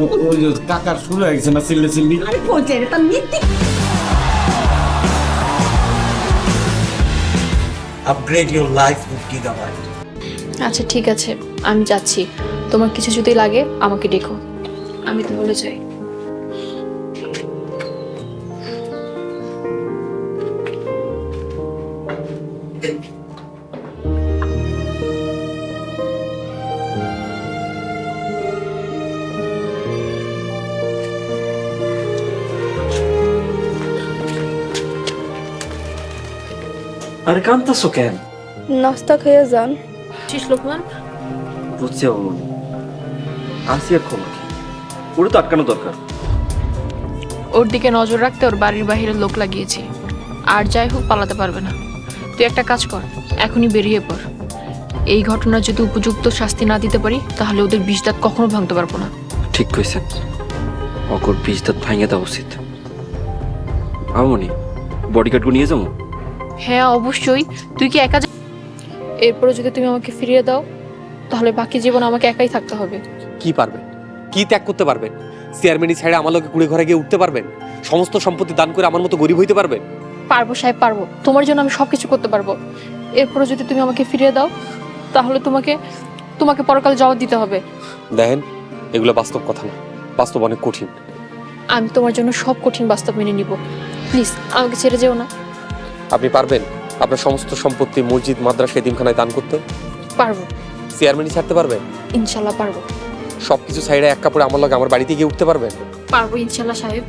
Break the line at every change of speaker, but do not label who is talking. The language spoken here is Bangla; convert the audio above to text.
ও- ওই যে কাকার শুরু হয়ে গেছে না চিল্লে চিল্লি?
আরে পৌঁছে এটা তার মিথ্যে
upgrade your life with Gigabyte.
আচ্ছা ঠিক আছে আমি যাচ্ছি। তোমার কিছু যদি লাগে আমাকে ডেকো। আমি তাহলে যাই।
আরে কান্তাছো কেন?
নাস্তা খেয়ে যান।
শেষ লোকমান
বুঝছি অমনি আসিয়ার খবর কি? তো আটকানো দরকার।
ওর দিকে নজর রাখতে ওর বাড়ির বাইরে লোক লাগিয়েছি। আর যাই হোক পালাতে পারবে না। তুই একটা কাজ কর এখনই বেরিয়ে পড়। এই ঘটনা যদি উপযুক্ত শাস্তি না দিতে পারি তাহলে ওদের বিষ দাঁত কখনো ভাঙতে পারব না।
ঠিক কইছেন। অকর বিষ দাঁত ভাঙে দেওয়া উচিত। আমনি বডিগার্ডকে নিয়ে যাব?
হ্যাঁ অবশ্যই। তুই কি একা যা- এরপরে যদি তুমি আমাকে ফিরিয়ে দাও তাহলে বাকি জীবন আমাকে একাই থাকতে হবে।
কি পারবেন কি ত্যাগ করতে পারবেন চেয়ারম্যানই ছেড়ে আমার লোকে কুড়ে ঘরে গিয়ে উঠতে পারবেন সমস্ত সম্পত্তি দান করে আমার মতো গরিব হইতে পারবেন
পারব সাহেব পারব। তোমার জন্য আমি সবকিছু করতে পারব। এরপরে যদি তুমি আমাকে ফিরিয়ে দাও তাহলে তোমাকে তোমাকে পরকাল জবাব দিতে হবে।
দেখেন এগুলো বাস্তব কথা না। বাস্তব অনেক কঠিন।
আমি তোমার জন্য সব কঠিন বাস্তব মেনে নিব। প্লিজ আমাকে ছেড়ে যেও না।
আপনি পারবেন আপনার সমস্ত সম্পত্তি মসজিদ মাদ্রাসা এতিমখানায় দান করতে?
পারব।
চেয়ারম্যানই ছাড়তে পারবেন
ইনশাল্লাহ পারব।
সবকিছু সাইডে এক কাপড়ে আমার লগে আমার বাড়িতে গিয়ে উঠতে পারবেন
পারব ইনশাল্লাহ সাহেব।